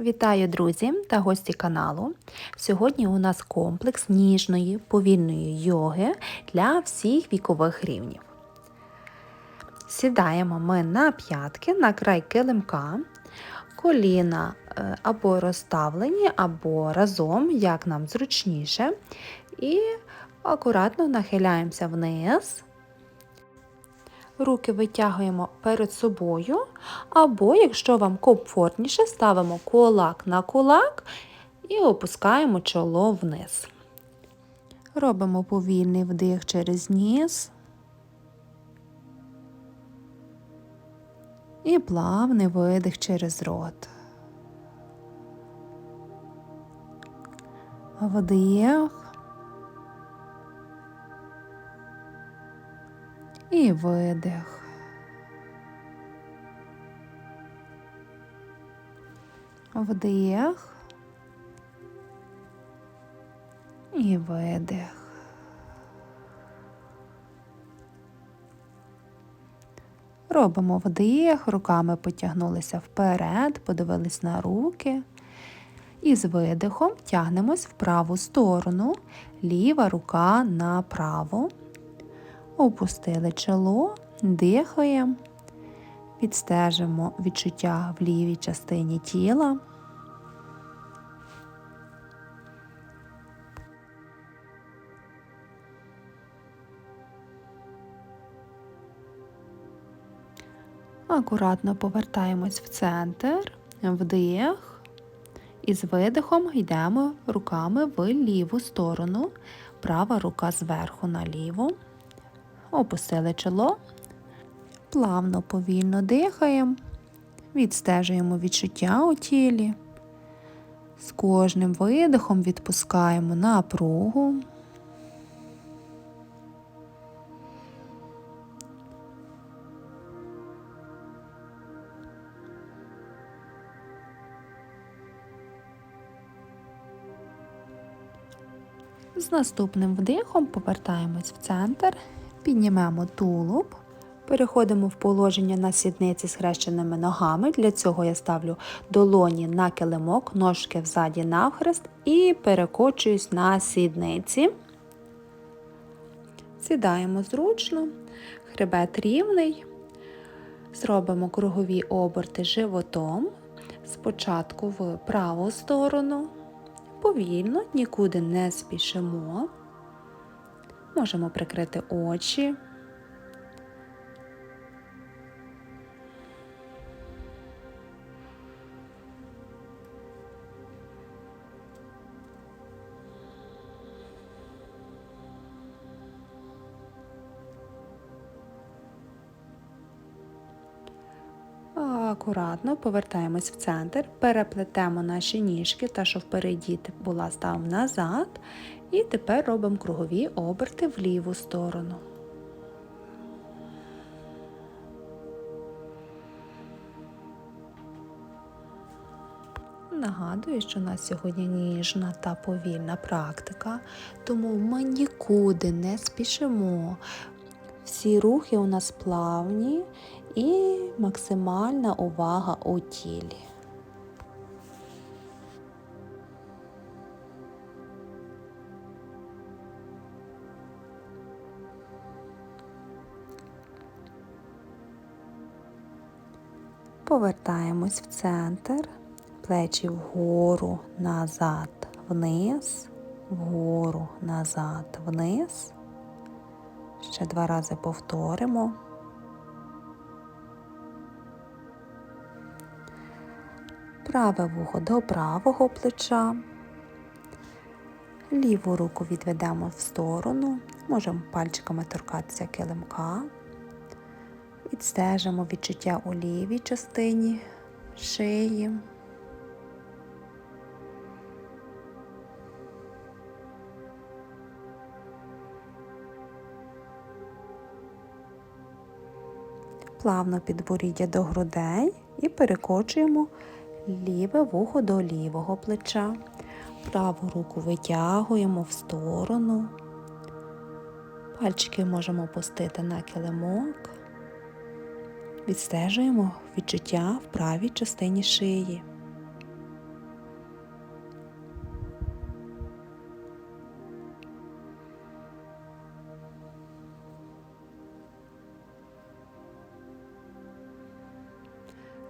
Вітаю, друзі та гості каналу. Сьогодні у нас комплекс ніжної повільної йоги для всіх вікових рівнів. Сідаємо ми на п'ятки на край килимка, коліна е, або розставлені, або разом, як нам зручніше, і акуратно нахиляємося вниз. Руки витягуємо перед собою, або, якщо вам комфортніше, ставимо кулак на кулак і опускаємо чоло вниз. Робимо повільний вдих через ніс і плавний видих через рот. Вдих. І видих. Вдих і видих. Робимо вдих, руками потягнулися вперед, подивились на руки. І з видихом тягнемось в праву сторону, ліва рука направо опустили чоло, дихаємо, відстежимо відчуття в лівій частині тіла. Акуратно повертаємось в центр, вдих. І з видихом йдемо руками в ліву сторону, права рука зверху на ліву опустили чоло, плавно, повільно дихаємо, відстежуємо відчуття у тілі. З кожним видихом відпускаємо напругу. З наступним вдихом повертаємось в центр Піднімемо тулуб, переходимо в положення на сідниці з хрещеними ногами. Для цього я ставлю долоні на килимок, ножки взаді навхрест і перекочуюсь на сідниці. Сідаємо зручно, хребет рівний. Зробимо кругові оберти животом. Спочатку в праву сторону, повільно, нікуди не спішимо. Можемо прикрити очі. Акуратно повертаємось в центр, переплетемо наші ніжки, та, що впереді була, ставимо назад і тепер робимо кругові оберти в ліву сторону. Нагадую, що у нас сьогодні ніжна та повільна практика, тому ми нікуди не спішимо. Всі рухи у нас плавні і максимальна увага у тілі. Повертаємось в центр, плечі вгору, назад, вниз, вгору, назад, вниз. Ще два рази повторимо. Праве вухо до правого плеча. Ліву руку відведемо в сторону, можемо пальчиками торкатися килимка. Відстежимо відчуття у лівій частині шиї. Плавно підборіддя до грудей і перекочуємо ліве вухо до лівого плеча. Праву руку витягуємо в сторону. Пальчики можемо опустити на килимок відстежуємо відчуття в правій частині шиї.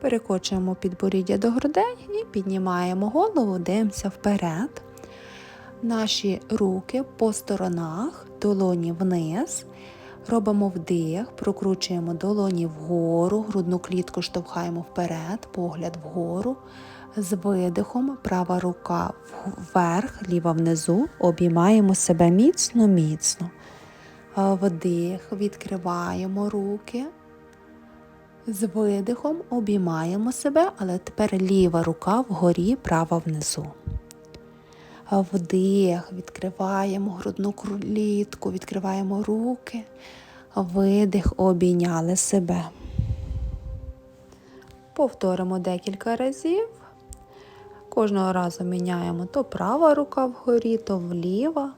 Перекочуємо підборіддя до грудей і піднімаємо голову, дивимося вперед. Наші руки по сторонах, долоні вниз. Робимо вдих, прокручуємо долоні вгору, грудну клітку штовхаємо вперед, погляд вгору. З видихом, права рука вверх, ліва внизу, обіймаємо себе міцно-міцно. Вдих, відкриваємо руки. З видихом обіймаємо себе, але тепер ліва рука вгорі, права внизу. Вдих, відкриваємо грудну клітку, відкриваємо руки, видих, обійняли себе. Повторимо декілька разів. Кожного разу міняємо то права рука вгорі, то вліва.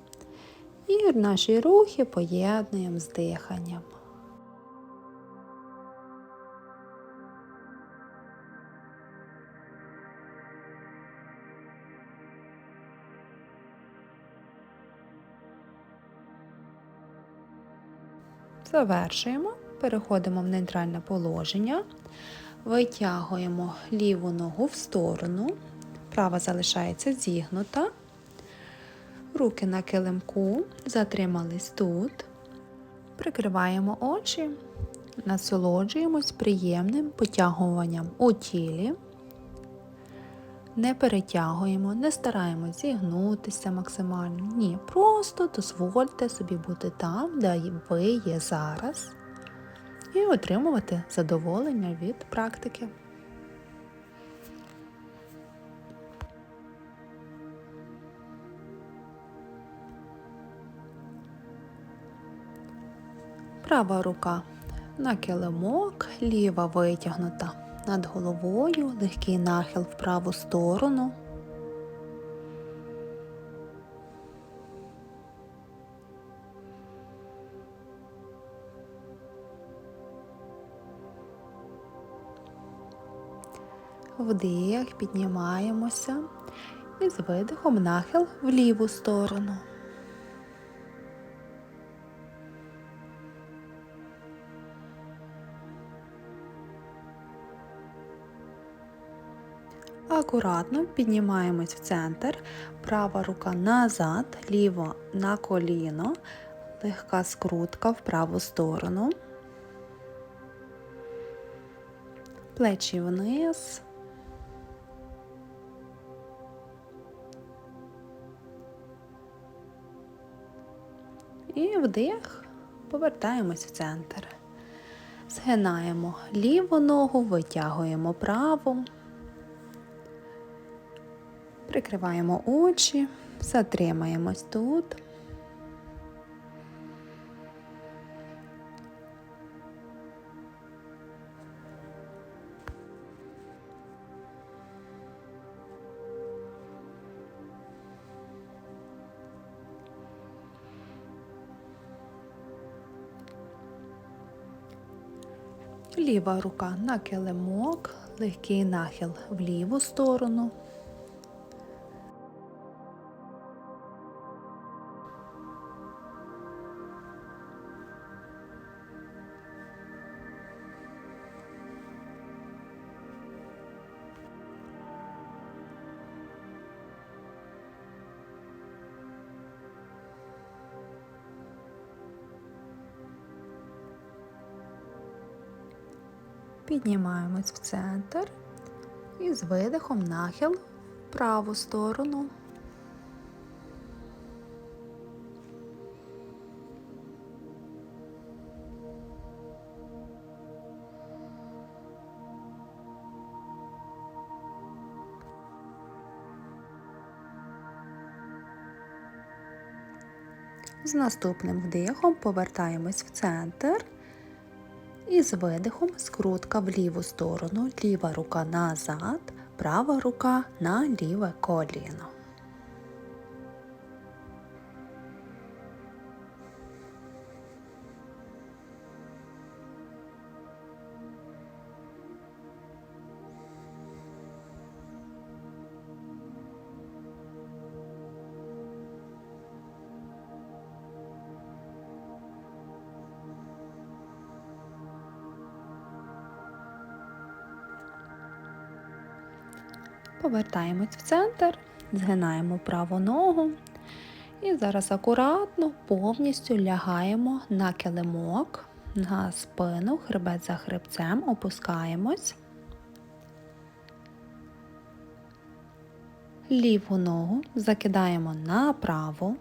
І наші рухи поєднуємо з диханням. Завершуємо, переходимо в нейтральне положення, витягуємо ліву ногу в сторону, права залишається зігнута, руки на килимку, затримались тут, прикриваємо очі, насолоджуємось приємним потягуванням у тілі. Не перетягуємо, не стараємось зігнутися максимально. Ні, просто дозвольте собі бути там, де ви є зараз, і отримувати задоволення від практики. Права рука на килимок, ліва витягнута над головою, легкий нахил в праву сторону. Вдих, піднімаємося і з видихом нахил в ліву сторону. Акуратно піднімаємось в центр, права рука назад, ліво на коліно, легка скрутка в праву сторону, плечі вниз. І вдих, повертаємось в центр. Згинаємо ліву ногу, витягуємо праву. Прикриваємо очі, затримаємось тут. Ліва рука на килимок, легкий нахил в ліву сторону. Піднімаємось в центр і з видихом нахил в праву сторону. З наступним вдихом повертаємось в центр. І з видихом скрутка в ліву сторону, ліва рука назад, права рука на ліве коліно. Повертаємось в центр, згинаємо праву ногу. І зараз акуратно повністю лягаємо на килимок, на спину, хребет за хребцем, опускаємось. Ліву ногу закидаємо направо.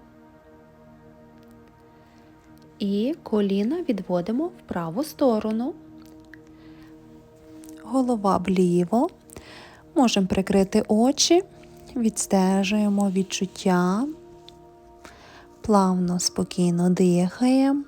І коліна відводимо в праву сторону. Голова вліво. Можемо прикрити очі, відстежуємо відчуття, плавно, спокійно дихаємо.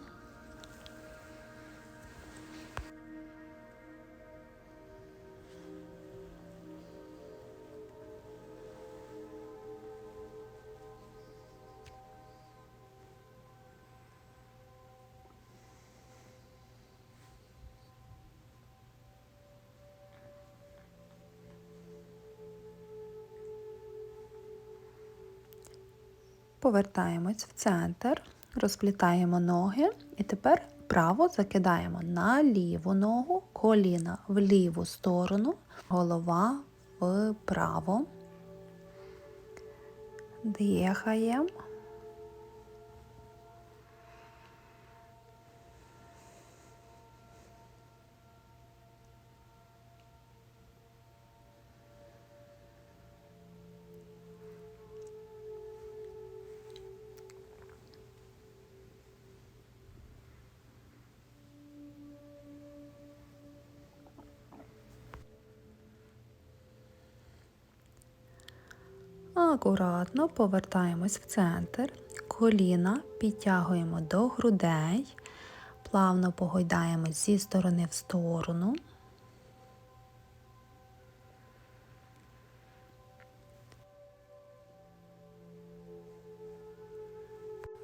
Повертаємось в центр, розплітаємо ноги і тепер право закидаємо на ліву ногу, коліна в ліву сторону, голова вправо. Дихаємо. Акуратно повертаємось в центр, коліна підтягуємо до грудей, плавно погойдаємось зі сторони в сторону.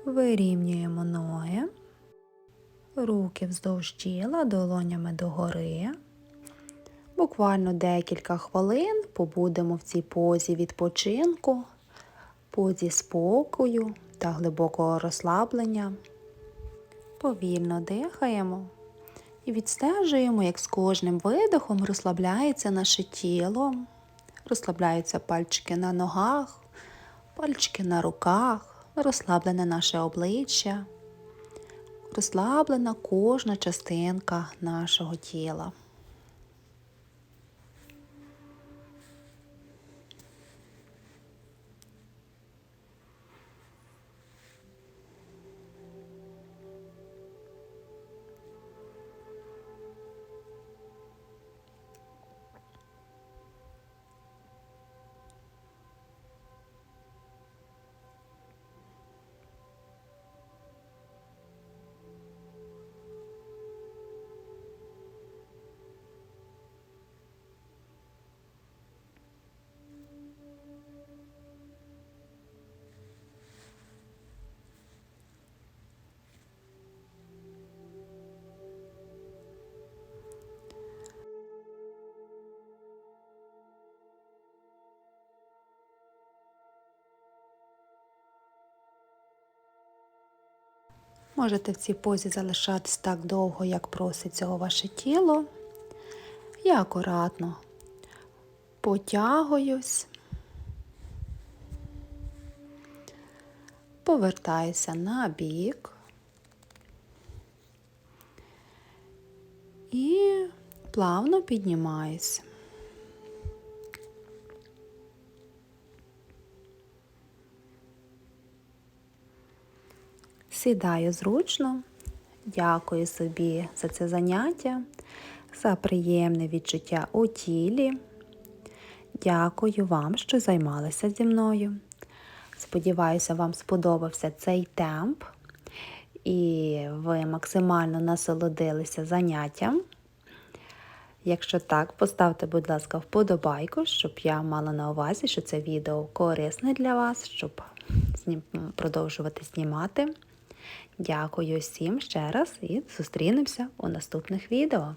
Вирівнюємо ноги, руки вздовж тіла, долонями догори. Буквально декілька хвилин побудемо в цій позі відпочинку, позі спокою та глибокого розслаблення. Повільно дихаємо і відстежуємо, як з кожним видихом розслабляється наше тіло, розслабляються пальчики на ногах, пальчики на руках, розслаблене наше обличчя, розслаблена кожна частинка нашого тіла. Можете в цій позі залишатись так довго, як просить цього ваше тіло. Я акуратно потягуюсь, повертаюся на бік і плавно піднімаюсь. Сідаю зручно, дякую собі за це заняття, за приємне відчуття у тілі. Дякую вам, що займалися зі мною. Сподіваюся, вам сподобався цей темп, і ви максимально насолодилися заняттям. Якщо так, поставте, будь ласка, вподобайку, щоб я мала на увазі, що це відео корисне для вас, щоб продовжувати знімати. Дякую всім ще раз і зустрінемося у наступних відео.